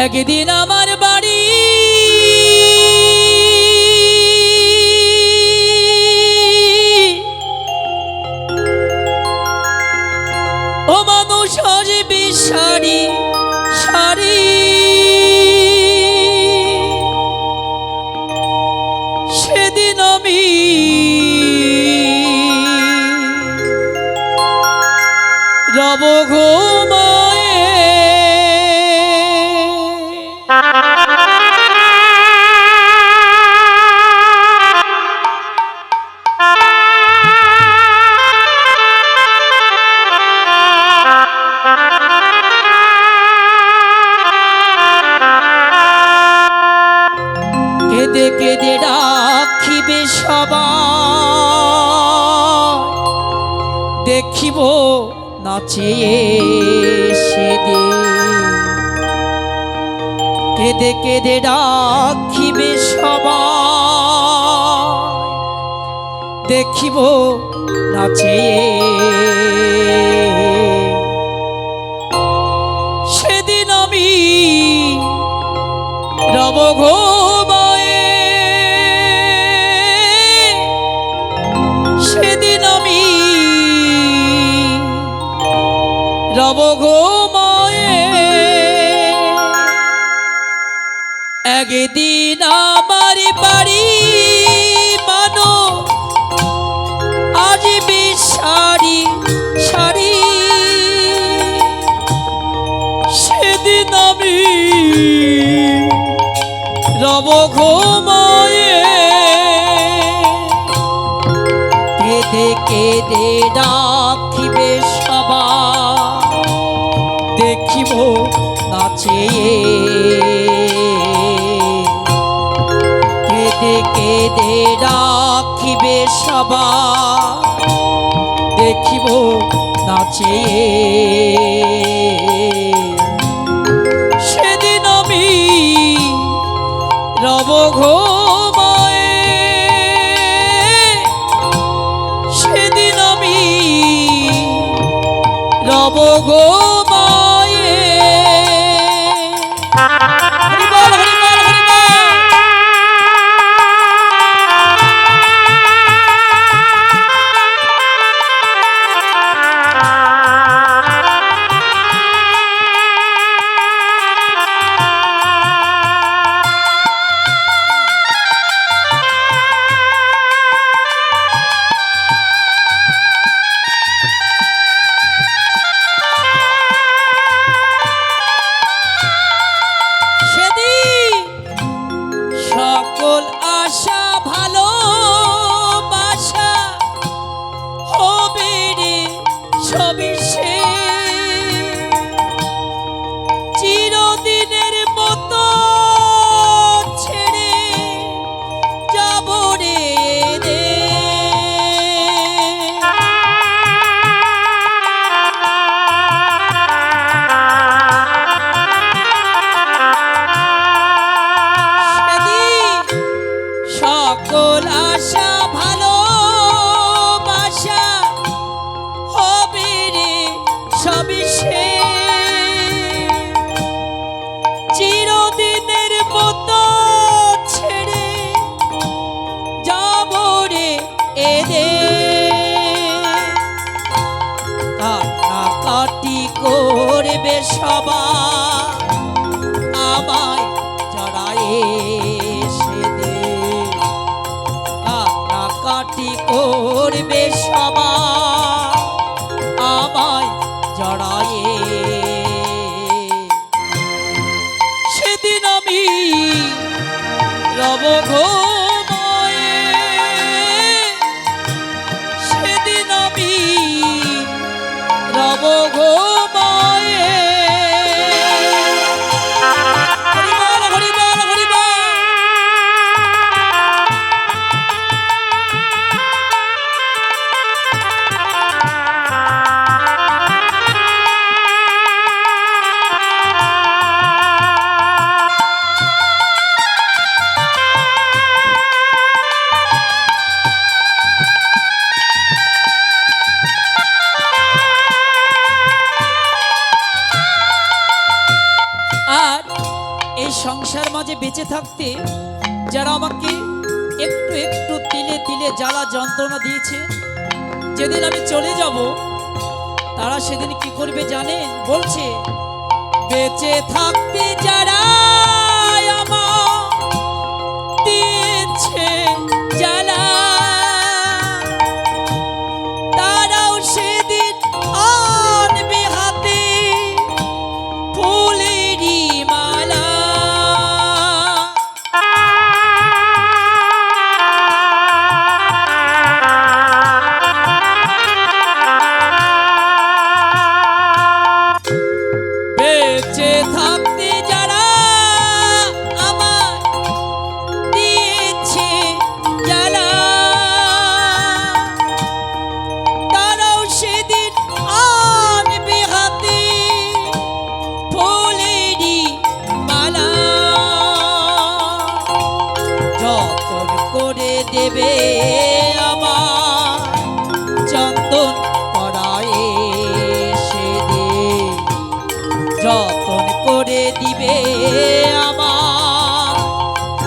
একদিন আমার বাড়ি। ও মানুষ হজবি শাড়ি শাড়ি। সেদিন আমি রব ঘুমায়ে দেখিব নাচে সেদিন কেঁদে কেঁদে রাখিবে সবাই। দেখিব নাচে সেদিন আমি রব ঘুমায়ে রব ঘুমায়ে একদিন আমার বাড়ি মানো, আজ বিশাড়ি শাড়ি সেদিন আমি রব ঘুমায়ে কেঁদে কেঁদে রাখিবে সবা দেখিব নাচে। কেঁদে কেঁদে রাখিবে সবা দেখিব নাচে। সেদিন আমি রব ঘুমায়ে। সেদিন আমি রব সবাই আমায় জড়ায়ে আমায় জড়ায়ে। সেদিন আমি রব ঘুমায়ে থাকতে যারা আমাকে একটু একটু তিলে তিলে জ্বালা যন্ত্রণা দিয়েছে, যেদিন আমি চলে যাব, তারা সেদিন কি করবে জানে বলছে, বেঁচে থাকতে যারা আমার দিয়েছে দেবে আমার চন্দন পড়ায় সেদিন যতন করে দিবে আমার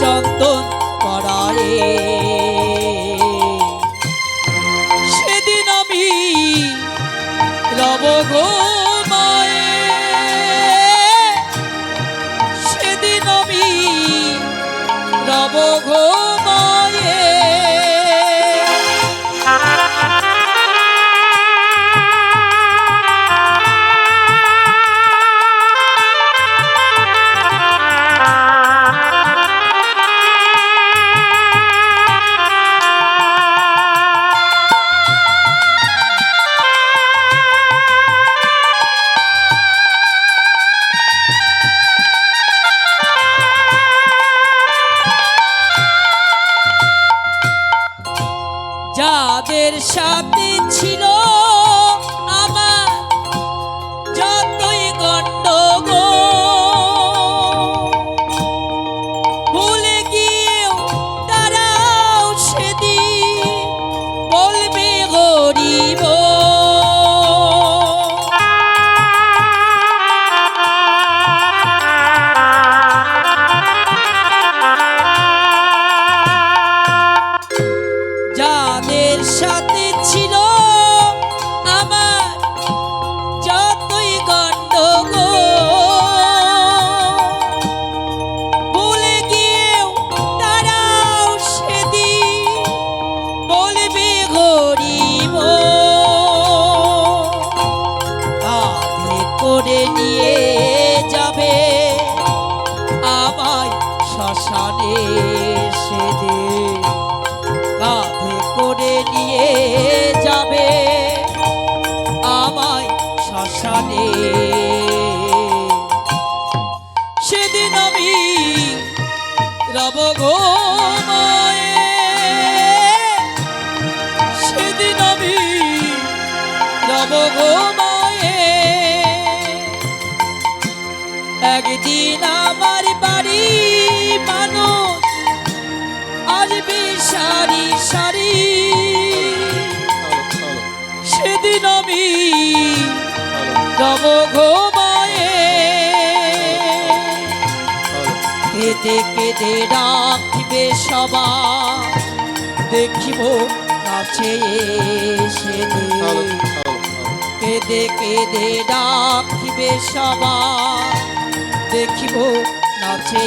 চন্দন পড়ায় সেদিন আমি রব গো সারি সারি। সেদিন আমি রব ঘুমায়ে কেঁদে কেঁদে রাখবে সবার। দেখিব কাছে সেদিন কেঁদে কেঁদে রাখিবে সবার। দেখিব নাচে